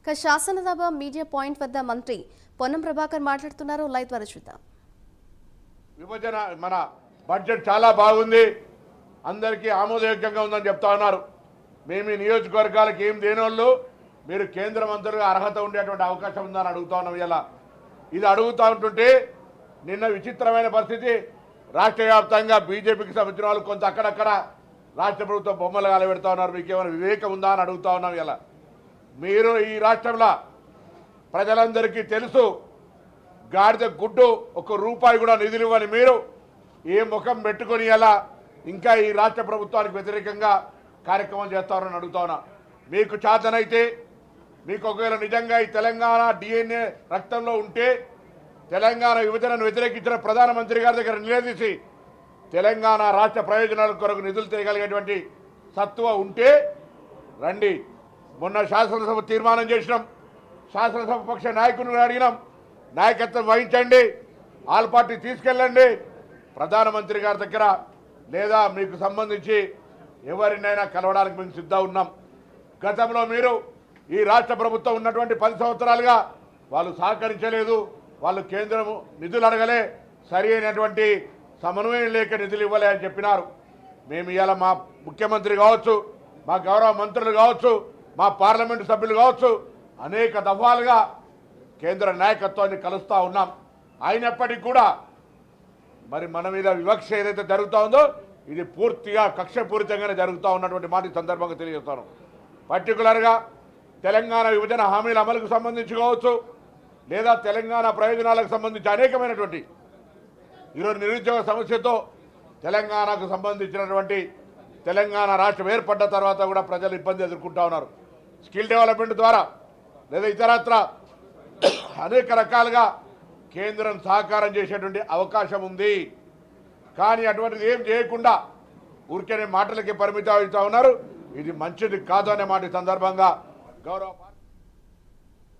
ఇక శాసనసభ media point వద్ద మంత్రి పొన్నం ప్రభాకర్ మాట్లాడుతున్నారు. లైవ్ ద్వారా చూద్దాం. విభజన మన బడ్జెట్ చాలా బాగుంది. అందరికీ ఆమోదయోగ్యంగా ఉందని చెప్తా ఉన్నారు. మేము ఈ నియోజకవర్గాలకు ఏం దేని మీరు కేంద్ర మంత్రులుగా అర్హత ఉండేటువంటి అవకాశం ఉందని అడుగుతా ఉన్నాం ఇలా. ఇది అడుగుతా ఉంటుంటే నిన్న విచిత్రమైన పరిస్థితి. రాష్ట్ర వ్యాప్తంగా బీజేపీకి సంబంధించిన వాళ్ళు కొంత అక్కడక్కడ రాష్ట్ర ప్రభుత్వం బొమ్మలు కాలబెడతా ఉన్నారు. మీకు ఏమైనా వివేకం ఉందా అని అడుగుతా ఉన్నాం ఇలా. మీరు ఈ రాష్ట్రంలో ప్రజలందరికీ తెలుసు గాడిద గుడ్డు ఒక రూపాయి కూడా నిధులు ఇవ్వని మీరు ఏ ముఖం పెట్టుకొని ఎలా ఇంకా ఈ రాష్ట్ర ప్రభుత్వానికి వ్యతిరేకంగా కార్యక్రమం చేస్తారని అడుగుతా ఉన్నా. మీకు చేతనైతే మీకు ఒకవేళ నిజంగా ఈ తెలంగాణ డిఎన్ఏ రక్తంలో ఉంటే తెలంగాణ విభజనను వ్యతిరేకించిన ప్రధానమంత్రి గారి దగ్గర నిలదీసి తెలంగాణ రాష్ట్ర ప్రయోజనాల కొరకు నిధులు తిరగలిగేటువంటి సత్వ ఉంటే రండి. మొన్న శాసనసభ తీర్మానం చేసినాం. శాసనసభ పక్ష నాయకుని అడిగినాం. నాయకత్వం వహించండి. ఆల్ పార్టీ తీసుకెళ్ళండి. ప్రధానమంత్రి గారి దగ్గర లేదా మీకు సంబంధించి ఎవరినైనా కలవడానికి మేము సిద్ధం ఉన్నాం. గతంలో మీరు ఈ రాష్ట్ర ప్రభుత్వం ఉన్నటువంటి పది సంవత్సరాలుగా వాళ్ళు సహకరించలేదు. వాళ్ళు కేంద్రము నిధులు అడగలే. సరి అయినటువంటి సమన్వయం లేక నిధులు ఇవ్వలే అని చెప్పినారు. మేము ఇవాళ మా ముఖ్యమంత్రి కావచ్చు మా గౌరవ మంత్రులు కావచ్చు మా పార్లమెంటు సభ్యులు కావచ్చు అనేక దఫాలుగా కేంద్ర నాయకత్వాన్ని కలుస్తూ ఉన్నాం. అయినప్పటికీ కూడా మరి మన మీద వివక్ష ఏదైతే జరుగుతూ ఉందో ఇది పూర్తిగా కక్షపూరితంగానే జరుగుతూ ఉన్నటువంటి మాట ఈ సందర్భంగా తెలియజేస్తాను. పర్టికులర్గా తెలంగాణ విభజన హామీల అమలుకు సంబంధించి కావచ్చు లేదా తెలంగాణ ప్రయోజనాలకు సంబంధించి అనేకమైనటువంటి ఈరోజు నిరుద్యోగ సమస్యతో తెలంగాణకు సంబంధించినటువంటి తెలంగాణ రాష్ట్రం ఏర్పడ్డ తర్వాత కూడా ప్రజలు ఇబ్బంది ఎదుర్కొంటా ఉన్నారు. స్కిల్ డెవలప్మెంట్ ద్వారా లేదా ఇతరత్ర అనేక రకాలుగా కేంద్రం సహకారం చేసేటువంటి అవకాశం ఉంది. కానీ అటువంటిది ఏం చేయకుండా ఊరికే మాటలకి పరిమితం అవుతా ఉన్నారు. ఇది మంచిది కాదు అనే మాట సందర్భంగా గౌరవ